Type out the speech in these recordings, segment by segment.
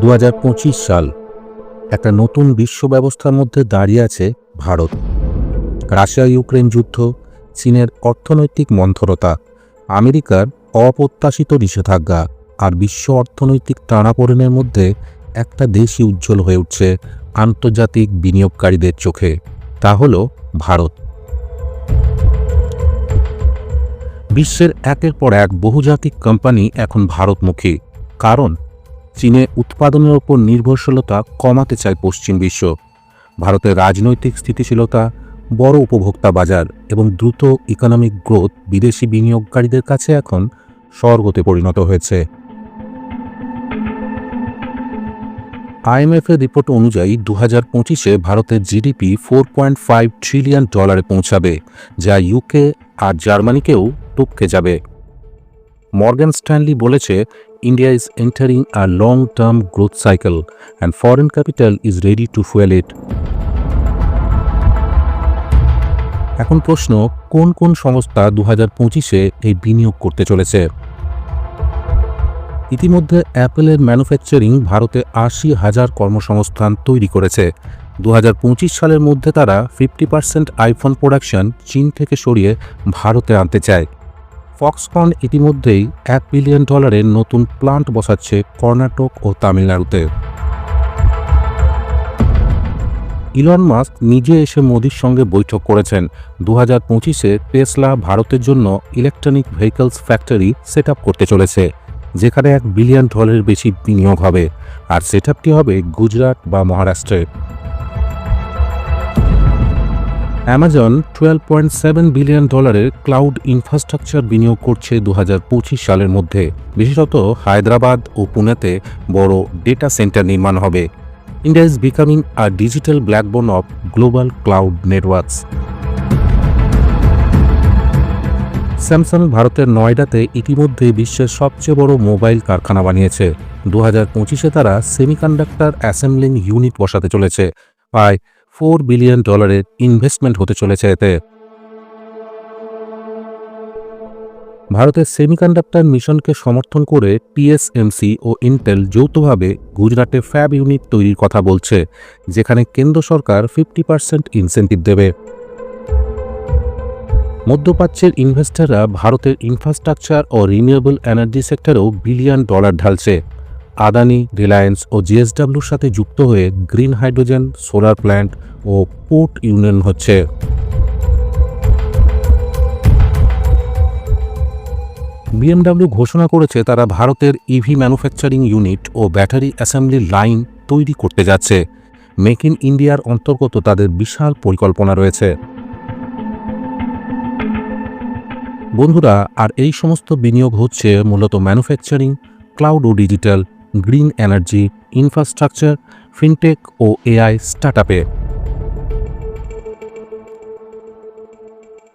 দু হাজার পঁচিশ সাল একটা নতুন বিশ্ব ব্যবস্থার মধ্যে দাঁড়িয়ে আছে ভারত। রাশিয়া ইউক্রেন যুদ্ধ, চীনের অর্থনৈতিক মন্থরতা, আমেরিকার অপ্রত্যাশিত নিষেধাজ্ঞা আর বিশ্ব অর্থনৈতিক টানাপোড়েনের মধ্যে একটা দেশই উজ্জ্বল হয়ে উঠছে আন্তর্জাতিক বিনিয়োগকারীদের চোখে। তা হল ভারত। বিশ্বের একের পর এক বহুজাতিক কোম্পানি এখন ভারতমুখী। কারণ চীনে উৎপাদনের ওপর নির্ভরশীলতা কমাতে চায় পশ্চিম বিশ্ব। ভারতের রাজনৈতিক স্থিতিশীলতা, বড় উপভোক্তা বাজার এবং দ্রুত ইকোনমিক গ্রোথ বিদেশি বিনিয়োগকারীদের কাছে এখন স্বর্গতে পরিণত হয়েছে। আইএমএফ এর রিপোর্ট অনুযায়ী দু হাজার পঁচিশে ভারতের GDP four point five trillion ডলারে পৌঁছাবে, যা ইউকে আর জার্মানিকেও টপকে যাবে। মর্গান স্ট্যানলি বলেছে India is entering a long term growth cycle and foreign capital is ready to fuel it এখন প্রশ্ন, কোন কোন সংস্থা দু হাজার পঁচিশে এই বিনিয়োগ করতে চলেছে? ইতিমধ্যে অ্যাপেলের ম্যানুফ্যাকচারিং ভারতে আশি হাজার কর্মসংস্থান তৈরি করেছে। দু হাজার পঁচিশ সালের মধ্যে তারা ফিফটি পার্সেন্ট আইফোন প্রোডাকশন চীন থেকে সরিয়ে ভারতে আনতে চায়। ফক্সকন ইতিমধ্যেই এক বিলিয়ন ডলারের নতুন প্লান্ট বসাচ্ছে কর্ণাটক ও তামিলনাড়ুতে। ইলন মাস্ক নিজে এসে মোদির সঙ্গে বৈঠক করেছেন। দু হাজার পঁচিশে টেসলা ভারতের জন্য ইলেকট্রনিক ভেহিকলস ফ্যাক্টরি সেট করতে চলেছে, যেখানে এক বিলিয়ন ডলারের বেশি বিনিয়োগ হবে। আর সেট হবে গুজরাট বা মহারাষ্ট্রে। Amazon twelve point seven billion ডলারের ক্লাউড ইনফ্রাস্ট্রাকচার বিনিয়োগ করছে দু হাজার পঁচিশ সালের মধ্যে। বিশেষত হায়দ্রাবাদ ও পুনেতে বড় ডেটা সেন্টার নির্মাণ হবে। India is becoming a digital backbone of global cloud networks Samsung ভারতের নয়ডাতে ইতিমধ্যে বিশ্বের সবচেয়ে বড় মোবাইল কারখানা বানিয়েছে। দু হাজার পঁচিশে তারা সেমিকন্ডাক্টর অ্যাসেম্বলিং ইউনিট বসাতে চলেছে। প্রায় ফোর বিলিয়ন ডলারের ইনভেস্টমেন্ট হতে চলেছে এতে। ভারতের সেমিকন্ডাক্টর মিশনকে সমর্থন করে টিএসএমসি ও ইন্টেল যৌথভাবে গুজরাটে ফ্যাব ইউনিট তৈরির কথা বলছে, যেখানে কেন্দ্র সরকার ফিফটি পার্সেন্ট ইনসেন্টিভ দেবে। মধ্যপ্রাচ্যের ইনভেস্টররা ভারতের ইনফ্রাস্ট্রাকচার ও রিনিউয়েবল এনার্জি সেক্টরেও বিলিয়ন ডলার ঢালছে। আদানি, রিলায়েন্স ও জিএসডাব্লিউর সাথে যুক্ত হয়ে গ্রিন হাইড্রোজেন, সোলার প্ল্যান্ট ও পোর্ট ইউনিয়ন হচ্ছে। বিএমডাব্লিউ ঘোষণা করেছে তারা ভারতের ইভি ম্যানুফ্যাকচারিং ইউনিট ও ব্যাটারি অ্যাসেম্বলি লাইন তৈরি করতে যাচ্ছে। মেক ইন ইন্ডিয়ার অন্তর্গত তাদের বিশাল পরিকল্পনা রয়েছে। বন্ধুরা, আর এই সমস্ত বিনিয়োগ হচ্ছে মূলত ম্যানুফ্যাকচারিং ক্লাউড ও digital green energy infrastructure, fintech ও এআই স্টার্টআপে।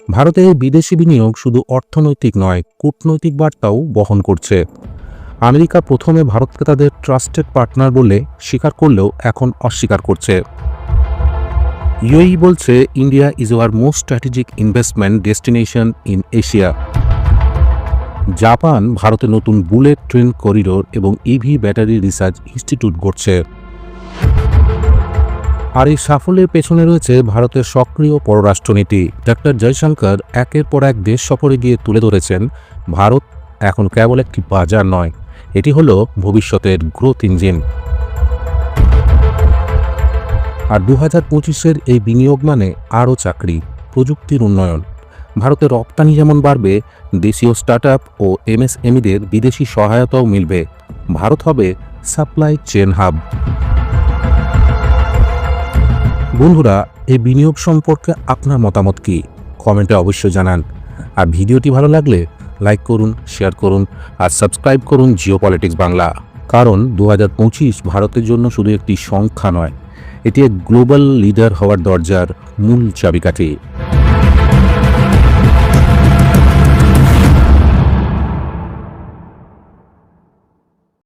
ভারতে বিদেশি বিনিয়োগ শুধু অর্থনৈতিক নয়, কূটনৈতিক বার্তাও বহন করছে। আমেরিকা প্রথমে ভারতকে তাদের ট্রাস্টেড পার্টনার বলে স্বীকার করলেও এখন অস্বীকার করছে। ইউএই বলছে, India is our most strategic investment destination in Asia. Japan ভারতে নতুন বুলেট ট্রেন করিডোর এবং ইভি ব্যাটারি রিসার্চ ইনস্টিটিউট গড়ছে। আর এই সাফল্যের পেছনে রয়েছে ভারতের সক্রিয় পররাষ্ট্রনীতি। ডক্টর জয়শঙ্কর একের পর এক দেশ সফরে গিয়ে তুলে ধরেছেন, ভারত এখন কেবল একটি বাজার নয়, এটি হলো ভবিষ্যতের গ্রোথ ইঞ্জিন আর দু হাজার পঁচিশের এই বিনিয়োগ মানে আরও চাকরি, প্রযুক্তির উন্নয়ন। ভারতের রপ্তানি যেমন বাড়বে, দেশীয় স্টার্টআপ ও এমএসএমইদের বিদেশি সহায়তাও মিলবে। ভারত হবে সাপ্লাই চেন হাব বন্ধুরা এই বিনিয়োগ সম্পর্কে আপনার মতামত কি? কমেন্টে অবশ্যই জানান। আর ভিডিওটি ভালো লাগলে লাইক করুন শেয়ার করুন, আর সাবস্ক্রাইব করুন জিও পলিটিক্স বাংলা কারণ দু হাজার পঁচিশ ভারতের জন্য শুধু একটি সংখ্যা নয়, এটি এক গ্লোবাল লিডার হওয়ার দরজার মূল চাবিকাঠি।